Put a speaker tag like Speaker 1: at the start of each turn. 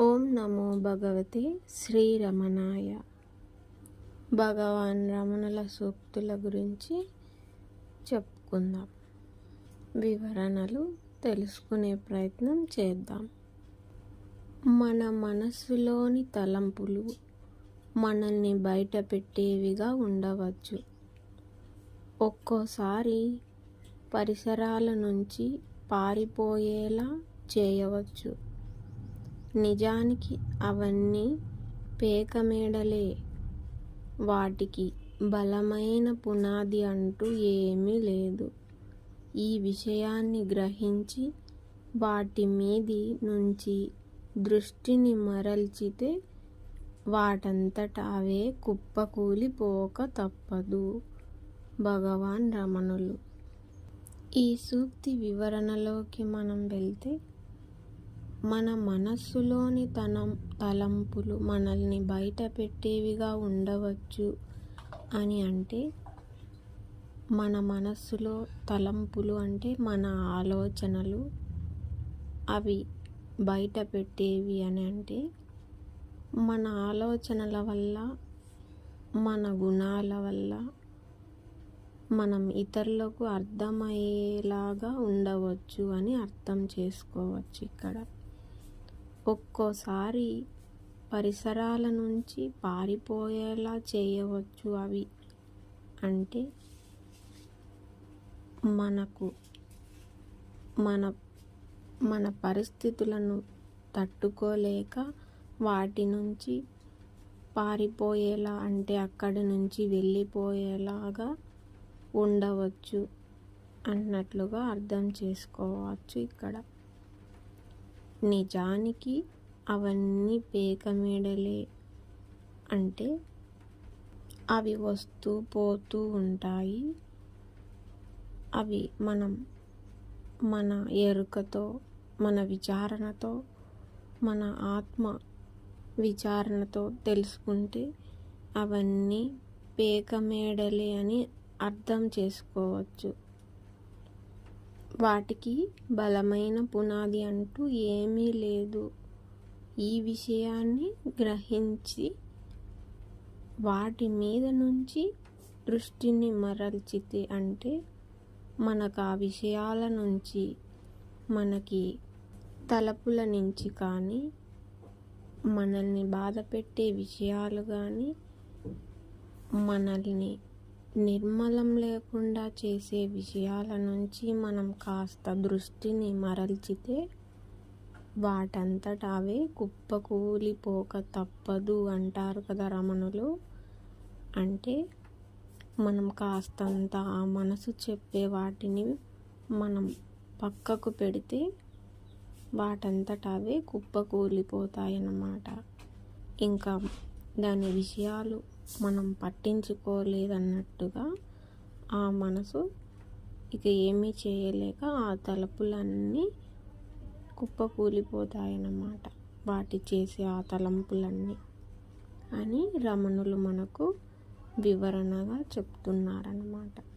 Speaker 1: ఓం నమో భగవతి శ్రీ రమణాయ భగవాన్ రమణుల సూక్తుల గురించి చెప్పుకుందాం. వివరణలు తెలుసుకునే ప్రయత్నం చేద్దాం. మన మనస్సులోని తలంపులు మనల్ని బయట పెట్టేవిగా ఉండవచ్చు. ఒక్కోసారి పరిసరాల నుంచి పారిపోయేలా చేయవచ్చు. నిజానికి అవన్నీ పేకమేడలే. వాటికి బలమైన పునాది అంటూ ఏమీ లేదు. ఈ విషయాన్ని గ్రహించి వాటి మీది నుంచి దృష్టిని మరల్చితే వాటంతట అవే కుప్పకూలిపోక తప్పదు. భగవాన్ రమణులు. ఈ సూక్తి వివరణలోకి మనం వెళ్తే మన మనస్సులోని తనం తలంపులు మనల్ని బయట పెట్టేవిగా ఉండవచ్చు అని అంటే మన మనస్సులో తలంపులు అంటే మన ఆలోచనలు అవి బయట పెట్టేవి అని అంటే మన ఆలోచనల వల్ల మన గుణాల వల్ల మనం ఇతరులకు అర్థమయ్యేలాగా ఉండవచ్చు అని అర్థం చేసుకోవచ్చు ఇక్కడ. ఒక్కోసారి పరిసరాల నుంచి పారిపోయేలా చేయవచ్చు అవి. అంటే మనకు మన మన పరిస్థితులను తట్టుకోలేక వాటి నుంచి పారిపోయేలా అంటే అక్కడి నుంచి వెళ్ళిపోయేలాగా ఉండవచ్చు అన్నట్లుగా అర్థం చేసుకోవచ్చు ఇక్కడ. నిజానికి అవన్నీ పేకమేడలే. అంటే అవి వస్తూ పోతూ ఉంటాయి. అవి మనం మన ఎరుకతో మన విచారణతో మన ఆత్మ విచారణతో తెలుసుకుంటే అవన్నీ పేకమేడలే అని అర్థం చేసుకోవచ్చు. వాటికి బలమైన పునాది అంటూ ఏమీ లేదు. ఈ విషయాన్ని గ్రహించి వాటి మీద నుంచి దృష్టిని మరల్చితే అంటే మనకు ఆ విషయాల నుంచి మనకి తలపుల నుంచి కానీ మనల్ని బాధ పెట్టే విషయాలు కానీ మనల్ని నిర్మలం లేకుండా చేసే విషయాల నుంచి మనం కాస్త దృష్టిని మరల్చితే వాటంతట అవే కుప్పకూలిపోక తప్పదు అంటారు కదా రమణులు. అంటే మనం కాస్తంత ఆ మనసు చెప్పే వాటిని మనం పక్కకు పెడితే వాటంతట అవే కుప్పకూలిపోతాయన్నమాట. ఇంకా దాని విషయాలు మనం పట్టించుకోలేదన్నట్టుగా ఆ మనసు ఇక ఏమీ చేయలేక ఆ తలుపులన్నీ కుప్పకూలిపోతాయన్నమాట. వాటి చేసే ఆ తలంపులన్నీ అని రమణులు మనకు వివరణగా చెప్తున్నారన్నమాట.